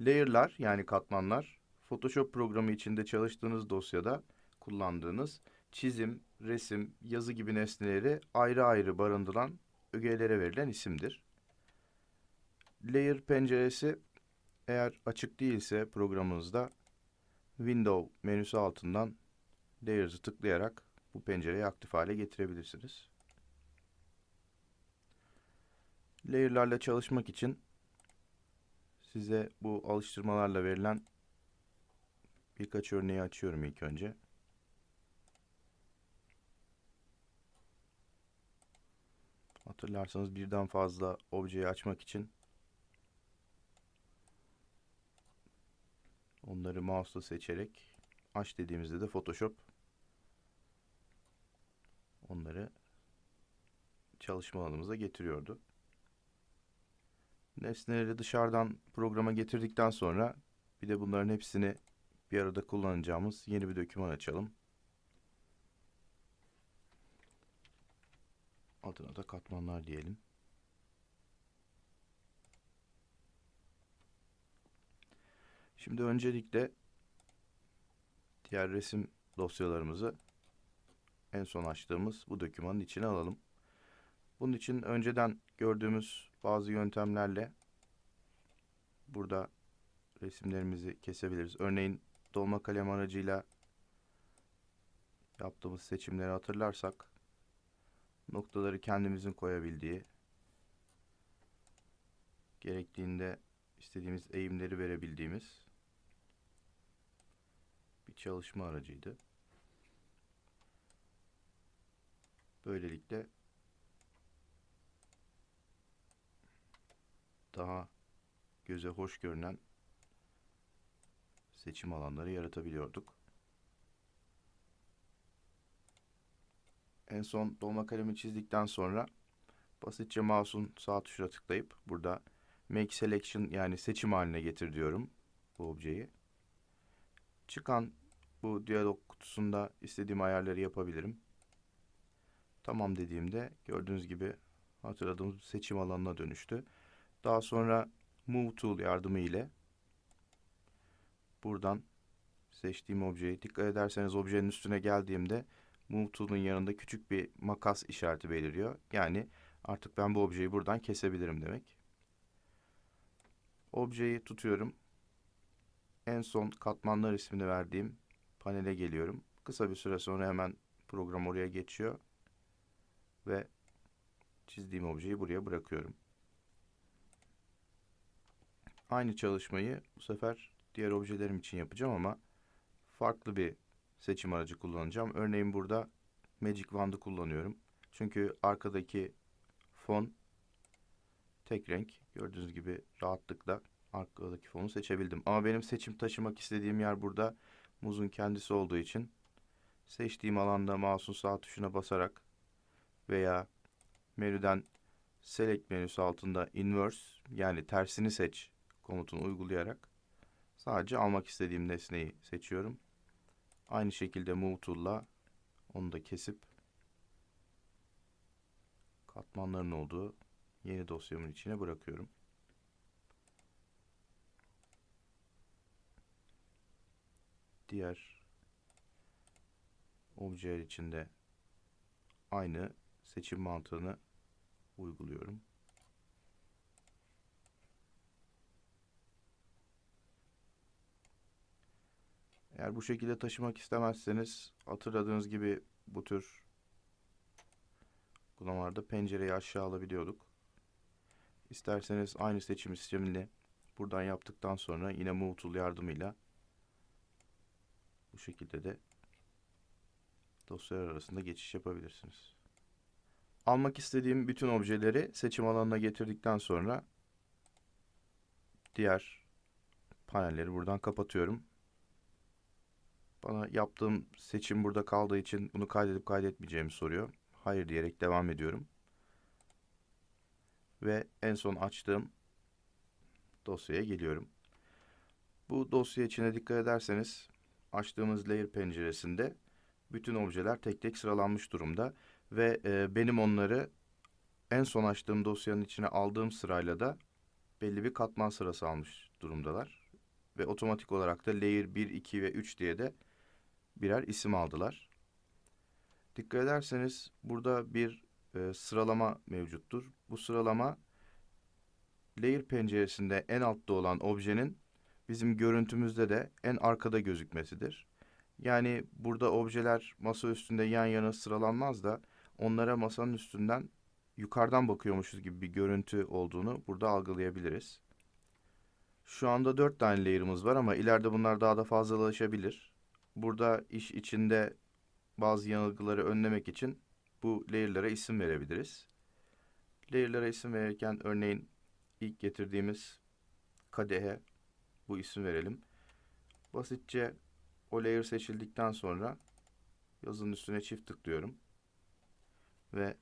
Layer'lar yani katmanlar Photoshop programı içinde çalıştığınız dosyada kullandığınız çizim, resim, yazı gibi nesneleri ayrı ayrı barındıran ögelere verilen isimdir. Layer penceresi eğer açık değilse programınızda Window menüsü altından Layers'ı tıklayarak bu pencereyi aktif hale getirebilirsiniz. Layer'larla çalışmak için size bu alıştırmalarla verilen birkaç örneği açıyorum ilk önce. Hatırlarsanız birden fazla objeyi açmak için onları mouse'la seçerek aç dediğimizde de Photoshop onları çalışma alanımıza getiriyordu. Nesneleri dışarıdan programa getirdikten sonra bir de bunların hepsini bir arada kullanacağımız yeni bir doküman açalım. Adına da katmanlar diyelim. Şimdi öncelikle diğer resim dosyalarımızı en son açtığımız bu dokümanın içine alalım. Bunun için önceden gördüğümüz bazı yöntemlerle burada resimlerimizi kesebiliriz. Örneğin dolma kalem aracıyla yaptığımız seçimleri hatırlarsak noktaları kendimizin koyabildiği gerektiğinde istediğimiz eğimleri verebildiğimiz bir çalışma aracıydı. Böylelikle daha göze hoş görünen seçim alanları yaratabiliyorduk. En son dolma kalemi çizdikten sonra basitçe mouse'un sağ tuşuna tıklayıp burada Make Selection yani seçim haline getir diyorum bu objeyi. Çıkan bu diyalog kutusunda istediğim ayarları yapabilirim. Tamam dediğimde gördüğünüz gibi hatırladığımız seçim alanına dönüştü. Daha sonra Move Tool yardımı ile buradan seçtiğim objeyi dikkat ederseniz objenin üstüne geldiğimde Move Tool'un yanında küçük bir makas işareti beliriyor. Yani artık ben bu objeyi buradan kesebilirim demek. Objeyi tutuyorum. En son katmanlar ismini verdiğim panele geliyorum. Kısa bir süre sonra hemen program oraya geçiyor ve çizdiğim objeyi buraya bırakıyorum. Aynı çalışmayı bu sefer diğer objelerim için yapacağım ama farklı bir seçim aracı kullanacağım. Örneğin burada Magic Wand'ı kullanıyorum. Çünkü arkadaki fon tek renk. Gördüğünüz gibi rahatlıkla arkadaki fonu seçebildim. Ama benim seçim taşımak istediğim yer burada muzun kendisi olduğu için seçtiğim alanda mouse'un sağ tuşuna basarak veya menüden Select menüsü altında Inverse yani tersini seç komutunu uygulayarak sadece almak istediğim nesneyi seçiyorum. Aynı şekilde Move Tool'la onu da kesip katmanların olduğu yeni dosyamın içine bırakıyorum. Diğer objeler içinde aynı seçim mantığını uyguluyorum. Eğer bu şekilde taşımak istemezseniz hatırladığınız gibi bu tür uygulamalarda pencereyi aşağı alabiliyorduk. İsterseniz aynı seçim sistemini buradan yaptıktan sonra yine Move Tool yardımıyla bu şekilde de dosyalar arasında geçiş yapabilirsiniz. Almak istediğim bütün objeleri seçim alanına getirdikten sonra diğer panelleri buradan kapatıyorum. Bana yaptığım seçim burada kaldığı için bunu kaydedip kaydetmeyeceğimi soruyor. Hayır diyerek devam ediyorum. Ve en son açtığım dosyaya geliyorum. Bu dosya içine dikkat ederseniz açtığımız layer penceresinde bütün objeler tek tek sıralanmış durumda ve e, benim onları en son açtığım dosyanın içine aldığım sırayla da belli bir katman sırası almış durumdalar. ve otomatik olarak da layer 1, 2 ve 3 diye de birer isim aldılar. Dikkat ederseniz burada bir e, sıralama mevcuttur. Bu sıralama layer penceresinde en altta olan objenin bizim görüntümüzde de en arkada gözükmesidir. Yani burada objeler masa üstünde yan yana sıralanmaz da onlara masanın üstünden yukarıdan bakıyormuşuz gibi bir görüntü olduğunu burada algılayabiliriz. Şu anda dört tane layer'ımız var ama ileride bunlar daha da fazlalaşabilir. Burada iş içinde bazı yanılgıları önlemek için bu layer'lara isim verebiliriz. Layer'lara isim verirken örneğin ilk getirdiğimiz kadehe bu isim verelim. Basitçe o layer seçildikten sonra yazının üstüne çift tıklıyorum. Ve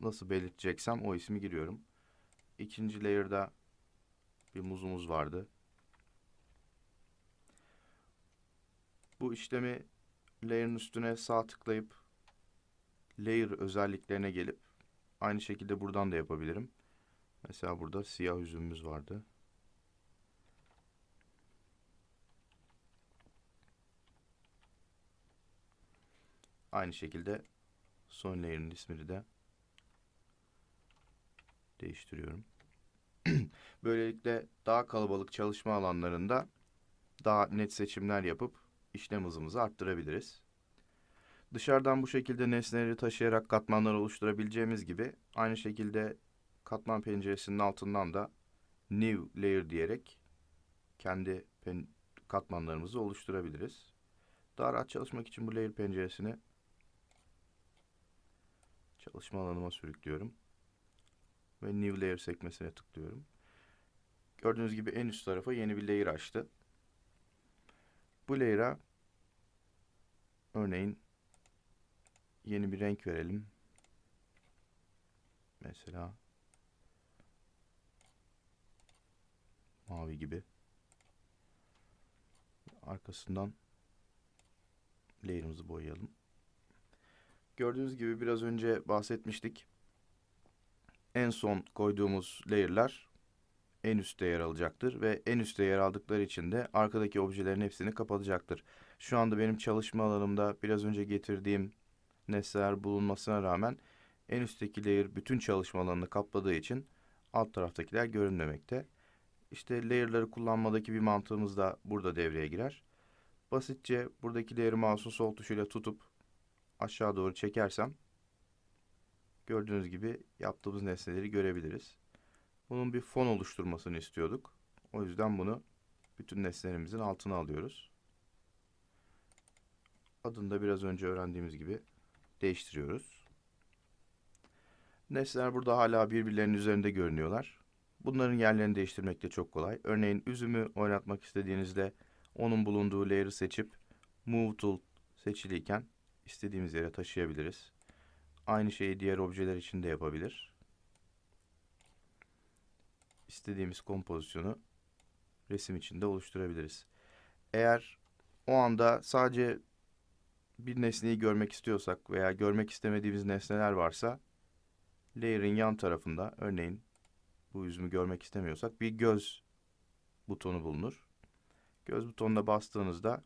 nasıl belirteceksem o ismi giriyorum. İkinci layer'da bir muzumuz vardı. Bu işlemi layer'ın üstüne sağ tıklayıp layer özelliklerine gelip aynı şekilde buradan da yapabilirim. Mesela burada siyah üzümümüz vardı. Aynı şekilde son layer'ın ismini de değiştiriyorum. Böylelikle daha kalabalık çalışma alanlarında daha net seçimler yapıp işlem hızımızı arttırabiliriz. Dışarıdan bu şekilde nesneleri taşıyarak katmanlar oluşturabileceğimiz gibi aynı şekilde katman penceresinin altından da new layer diyerek kendi katmanlarımızı oluşturabiliriz. Daha rahat çalışmak için bu layer penceresini çalışma alanıma sürüklüyorum ve New Layer sekmesine tıklıyorum. Gördüğünüz gibi en üst tarafa yeni bir layer açtı. Bu layer'a örneğin yeni bir renk verelim. Mesela mavi gibi. Arkasından layer'ımızı boyayalım. Gördüğünüz gibi biraz önce bahsetmiştik en son koyduğumuz layer'lar en üstte yer alacaktır ve en üstte yer aldıkları için de arkadaki objelerin hepsini kapatacaktır. Şu anda benim çalışma alanımda biraz önce getirdiğim nesneler bulunmasına rağmen en üstteki layer bütün çalışma alanını kapladığı için alt taraftakiler görünmemekte. İşte layer'ları kullanmadaki bir mantığımız da burada devreye girer. Basitçe buradaki layer'ı mouse'un sol tuşuyla tutup aşağı doğru çekersem gördüğünüz gibi yaptığımız nesneleri görebiliriz. Bunun bir fon oluşturmasını istiyorduk. O yüzden bunu bütün nesnelerimizin altına alıyoruz. Adını da biraz önce öğrendiğimiz gibi değiştiriyoruz. Nesneler burada hala birbirlerinin üzerinde görünüyorlar. Bunların yerlerini değiştirmek de çok kolay. Örneğin üzümü oynatmak istediğinizde onun bulunduğu layer'ı seçip Move Tool seçiliyken istediğimiz yere taşıyabiliriz. Aynı şeyi diğer objeler için de yapabilir. İstediğimiz kompozisyonu resim içinde oluşturabiliriz. Eğer o anda sadece bir nesneyi görmek istiyorsak veya görmek istemediğimiz nesneler varsa layer'ın yan tarafında örneğin bu yüzümü görmek istemiyorsak bir göz butonu bulunur. Göz butonuna bastığınızda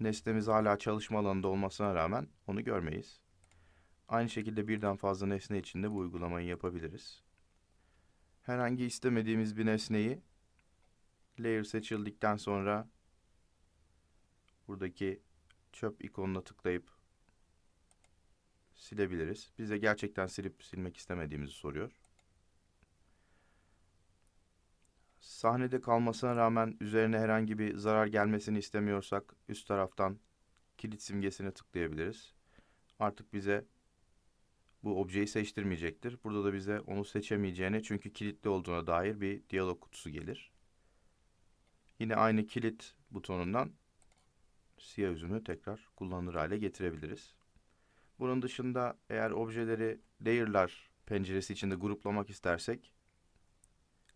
nesnemiz hala çalışma alanında olmasına rağmen onu görmeyiz. Aynı şekilde birden fazla nesne için de bu uygulamayı yapabiliriz. Herhangi istemediğimiz bir nesneyi layer seçildikten sonra buradaki çöp ikonuna tıklayıp silebiliriz. Bize gerçekten silip silmek istemediğimizi soruyor. Sahnede kalmasına rağmen üzerine herhangi bir zarar gelmesini istemiyorsak üst taraftan kilit simgesine tıklayabiliriz. Artık bize bu objeyi seçtirmeyecektir. Burada da bize onu seçemeyeceğine çünkü kilitli olduğuna dair bir diyalog kutusu gelir. Yine aynı kilit butonundan siyah üzümü tekrar kullanılır hale getirebiliriz. Bunun dışında eğer objeleri layer'lar penceresi içinde gruplamak istersek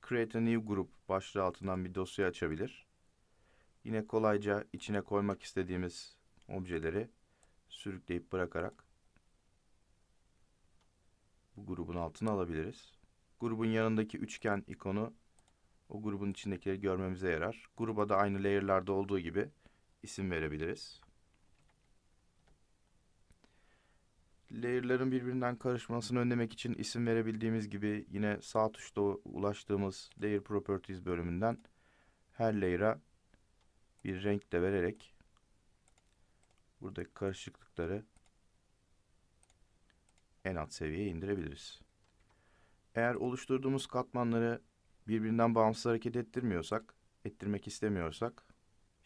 Create a New Group başlığı altından bir dosya açabilir. Yine kolayca içine koymak istediğimiz objeleri sürükleyip bırakarak bu grubun altına alabiliriz. Grubun yanındaki üçgen ikonu o grubun içindekileri görmemize yarar. Gruba da aynı layer'larda olduğu gibi isim verebiliriz. Layer'ların birbirinden karışmasını önlemek için isim verebildiğimiz gibi yine sağ tuşta ulaştığımız Layer Properties bölümünden her layer'a bir renk de vererek buradaki karışıklıkları en alt seviyeye indirebiliriz. Eğer oluşturduğumuz katmanları birbirinden bağımsız hareket ettirmiyorsak, ettirmek istemiyorsak,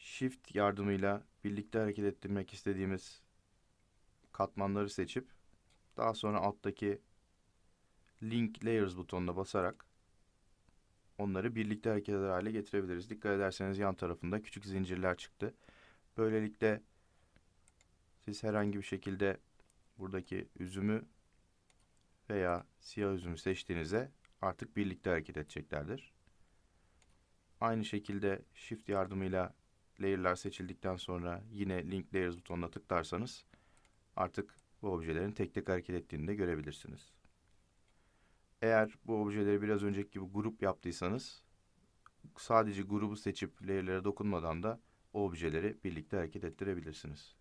Shift yardımıyla birlikte hareket ettirmek istediğimiz katmanları seçip daha sonra alttaki Link Layers butonuna basarak onları birlikte hareket eder hale getirebiliriz. Dikkat ederseniz yan tarafında küçük zincirler çıktı. Böylelikle siz herhangi bir şekilde buradaki üzümü veya siyah üzümü seçtiğinizde artık birlikte hareket edeceklerdir. Aynı şekilde Shift yardımıyla layer'lar seçildikten sonra yine Link Layers butonuna tıklarsanız artık bu objelerin tek tek hareket ettiğini de görebilirsiniz. Eğer bu objeleri biraz önceki gibi grup yaptıysanız sadece grubu seçip layer'lere dokunmadan da o objeleri birlikte hareket ettirebilirsiniz.